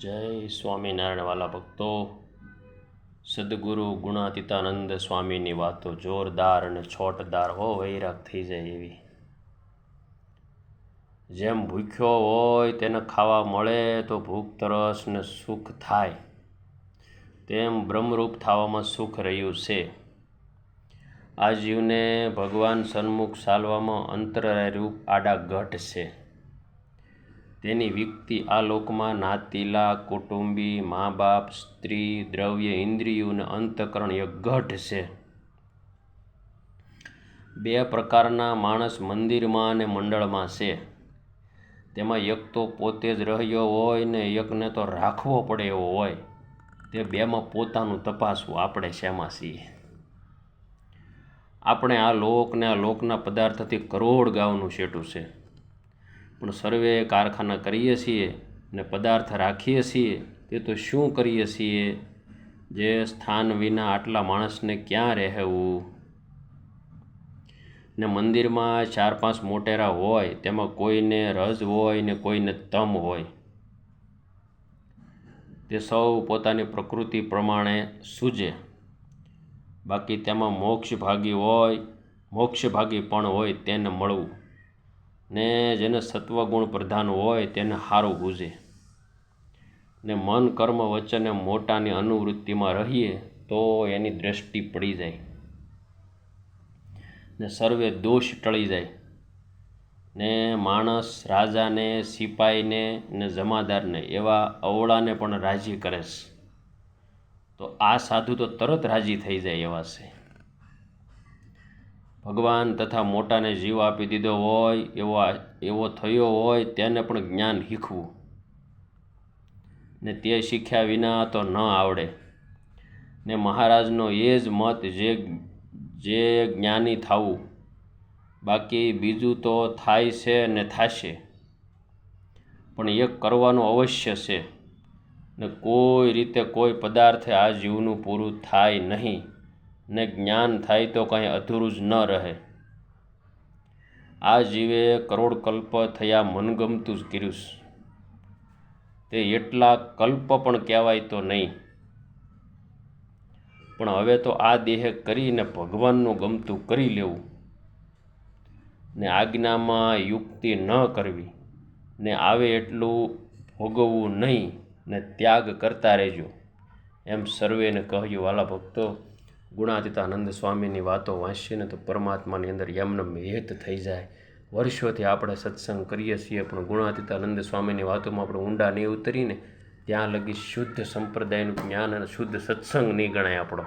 જય સ્વામિનારાયણ વાલા ભક્તો. સદગુરુ ગુણાતીતાનંદ સ્વામીની વાતો જોરદાર અને છોટદાર હો વૈરાગ થઈ જાય એવી. જેમ ભૂખ્યો હોય તેને ખાવા મળે તો ભૂખ, તરસ ને સુખ થાય. તેમ બ્રહ્મરૂપ થવામાં સુખ રહ્યું છે. આ જીવને ભગવાન સન્મુખ ચાલવામાં અંતરરૂપ રૂપ આડા ઘટ છે. તેની વ્યક્તિ આ લોકમાં નાતીલા, કુટુંબી મા બાપ સ્ત્રી, દ્રવ્ય, ઇન્દ્રિયો અને અંતકરણ એ છે. બે પ્રકારના માણસ મંદિરમાં અને મંડળમાં છે. તેમાં એક તો પોતે જ રહ્યો હોય ને એકને તો રાખવો પડે એવો હોય. તે બેમાં પોતાનું તપાસવું આપણે શેમાં છીએ? આપણે આ લોકને આ લોકના પદાર્થથી કરોડ ગાવનું શેઠું છે. પણ સર્વે કારખાના કરીએ છીએ ને પદાર્થ રાખીએ છીએ, તે તો શું કરીએ છીએ? જે સ્થાન વિના આટલા માણસને ક્યાં રહેવું? ને મંદિરમાં ચાર પાંચ મોટેરા હોય, તેમાં કોઈને રજ હોય ને કોઈને તમ હોય. તે સૌ પોતાની પ્રકૃતિ પ્રમાણે સૂજે. બાકી તેમાં મોક્ષભાગી હોય મોક્ષભાગી પણ હોય તેને મળવું. ને જેને સત્વગુણ પ્રધાન હોય તેને સારું ગુજે ને મન, કર્મ, વચને મોટાની અનુવૃત્તિમાં રહીએ તો એની દ્રષ્ટિ પડી જાય. ને સર્વે દોષ ટળી જાય. ને માણસ રાજાને સિપાહીને ને જમાદારને એવા અવળાને પણ રાજી કરે છે. તો આ સાધુ તો તરત રાજી થઈ જાય એવા છે. ભગવાન તથા મોટાને જીવ આપી દીધો હોય એવો એવો થયો હોય તેને પણ જ્ઞાન શીખવું. ને તે શીખ્યા વિના તો ન આવડે. ને મહારાજનો એ જ મત જે જે જ્ઞાની થવું. બાકી બીજું તો થાય છે ને થશે. પણ એક કરવાનું અવશ્ય છે. ને કોઈ રીતે કોઈ પદાર્થે આ જીવનું પૂરું થાય નહીં. ને જ્ઞાન થાય તો કંઈ અધૂરું જ ન રહે. આ જીવે કરોડ કલ્પ થયા મનગમતું જ કર્યું તે એટલા કલ્પ પણ કહેવાય તો નહીં. પણ હવે તો આ દેહ કરીને ભગવાનનું ગમતું કરી લેવું. ને આજ્ઞામાં યુક્તિ ન કરવી. ને આવે એટલું ભોગવવું નહીં. ને ત્યાગ કરતા રહેજો. એમ સર્વેને કહ્યું. વાલા ભક્તો ગુણાતીતાનંદ સ્વામીની વાતો વાંચીએ ને તો પરમાત્માની અંદર યમનમ હેત થઈ જાય. વર્ષોથી આપણે સત્સંગ કરીએ છીએ, પણ ગુણાતીતાનંદ સ્વામીની વાતોમાં આપણે ઊંડા નહીં ઉતરીને ત્યાં લગી શુદ્ધ સંપ્રદાયનું જ્ઞાન અને શુદ્ધ સત્સંગ નહીં ગણાય આપણો.